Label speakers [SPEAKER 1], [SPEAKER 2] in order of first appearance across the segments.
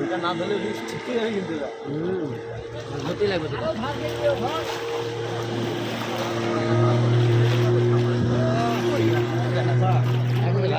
[SPEAKER 1] এটা না ধরলে রিস্ক ঠিকই কিন্তু।
[SPEAKER 2] লাগবে তো। একদম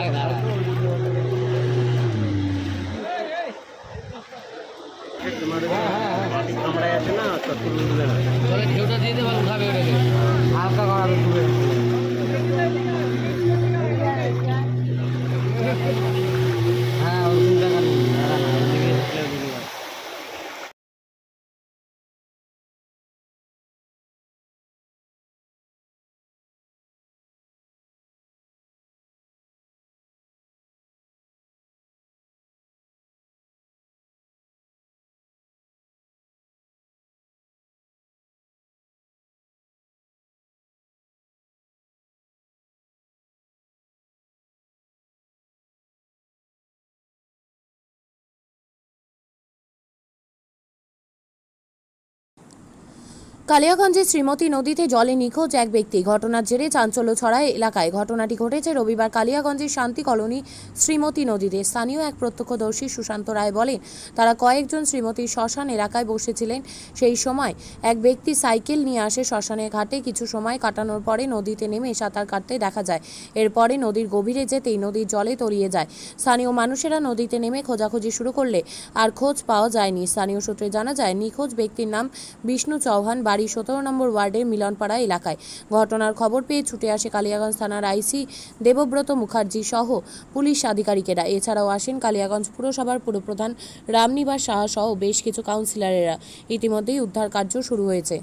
[SPEAKER 3] কালিয়াগঞ্জে শ্রীমতী নদীতে জলে নিখোঁজ এক ব্যক্তি। ঘটনার জেরে চাঞ্চল্য ছড়ায় এলাকায়। ঘটনাটি ঘটেছে রবিবার কালিয়াগঞ্জের শান্তি কলোনি শ্রীমতী নদীতে। স্থানীয় এক প্রত্যক্ষদর্শী সুশান্ত রায় বলেন, তারা কয়েকজন শ্রীমতীর শ্মশান এলাকায় বসেছিলেন। সেই সময় এক ব্যক্তি সাইকেল নিয়ে আসে শ্মশানের ঘাটে। কিছু সময় কাটানোর পরে নদীতে নেমে সাঁতার কাটতে দেখা যায়। এরপরে নদীর গভীরে যেতেই নদীর জলে তলিয়ে যায়। স্থানীয় মানুষেরা নদীতে নেমে খোঁজাখুঁজি শুরু করলে আর খোঁজ পাওয়া যায়নি। স্থানীয় সূত্রে জানা যায়, নিখোঁজ ব্যক্তির নাম বিষ্ণু চৌহান বাড়ি সতেরো নম্বর ওয়ার্ডের মিলনপাড়া এলাকায়। ঘটনার খবর পেয়ে ছুটে আসে কালিয়াগঞ্জ থানার আইসি দেবব্রত মুখার্জি সহ পুলিশ আধিকারিকেরা। এছাড়াও আসেন কালিয়াগঞ্জ পুরসভার পুরপ্রধান রামনিবাস সাহা সহ বেশ কিছু কাউন্সিলরেরা। ইতিমধ্যেই উদ্ধার কার্য শুরু হয়েছে।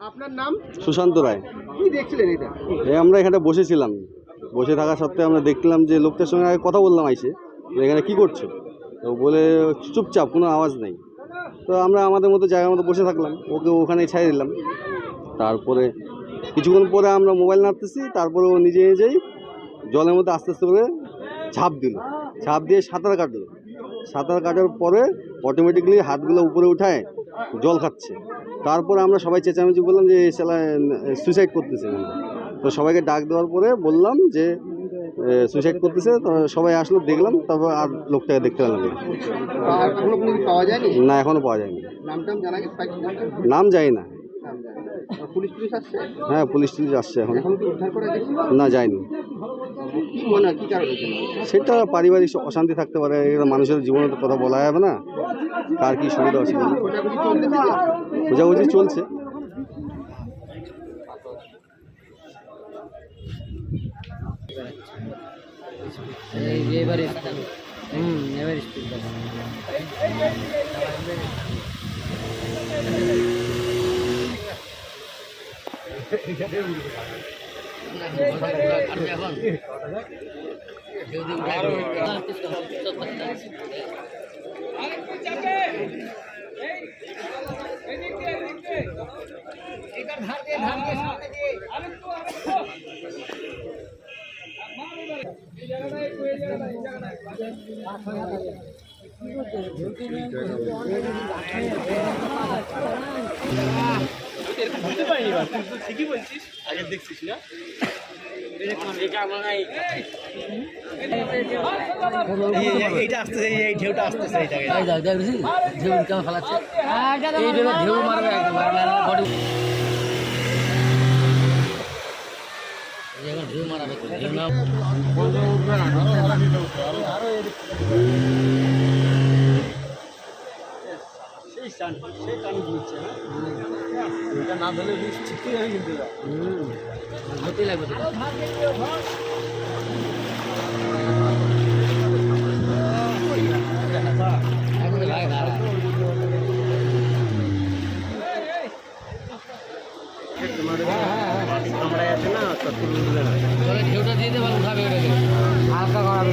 [SPEAKER 4] আপনার নাম?
[SPEAKER 5] সুশান্ত রায়।
[SPEAKER 4] কি দেখছিলেন এটা?
[SPEAKER 5] আমরা এখানে বসেছিলাম। বসে থাকা সত্ত্বেও আমরা দেখলাম যে লোকটার সঙ্গে আগে কথা বললাম আইসে। এখানে কি করছ? তো বলে চুপচাপ, কোনো আওয়াজ নেই। তো আমরা আমাদের মতো জায়গার মতো বসে থাকলাম, ওকে ওখানে ছেড়ে দিলাম। তারপরে কিছুক্ষণ পরে আমরা মোবাইল নাড়তেছি, তারপরে ও নিজে নিজেই জলের মধ্যে আস্তে আস্তে করে ঝাঁপ দিল। ঝাঁপ দিয়ে সাঁতার কাটলো। সাঁতার কাটার পরে অটোমেটিকলি হাতগুলো উপরে উঠায়, জল খাচ্ছে। তারপরে আমরা সবাই চেঁচামেচি বললাম যে সেলা সুইসাইড করতেছে। তো সবাইকে ডাক দেওয়ার পরে বললাম যে সুইসাইড করতেছে সবাই আসলো দেখলাম তারপর আর লোকটাকে দেখতে পেলাম না।
[SPEAKER 4] কোনো পাওয়া যায়নি?
[SPEAKER 5] না এখনও পাওয়া যায়নি।
[SPEAKER 4] নাম
[SPEAKER 5] যাই না। হ্যাঁ পুলিশ টুলিশ আসছে এখন।
[SPEAKER 4] এখন
[SPEAKER 5] না যায়নি। সেটা পারিবারিক অশান্তি থাকতে পারে মানুষের জীবনে তো কথা বলা যাবে না। কার কি সুবিধা অসুবিধা
[SPEAKER 4] খোঁজাখুঁজি
[SPEAKER 5] বোঝাবুঝি চলছে।
[SPEAKER 2] এবারে হুম এবারে স্পিড
[SPEAKER 1] এইটা আসতেছে এই ঢেউটা আসতেছে এই
[SPEAKER 2] দেখ দেখি ঢেউ কেমন ফেলাচ্ছে এইভাবে ঢেউ মারবে একদম মারবে বডি এখন ঢেউ মারাবে তো, ঢেউ না
[SPEAKER 1] হ্যাঁ ধরলে ঠিকই হবে কিন্তু। লাগবে
[SPEAKER 2] আছে তোমার হালকা করাবে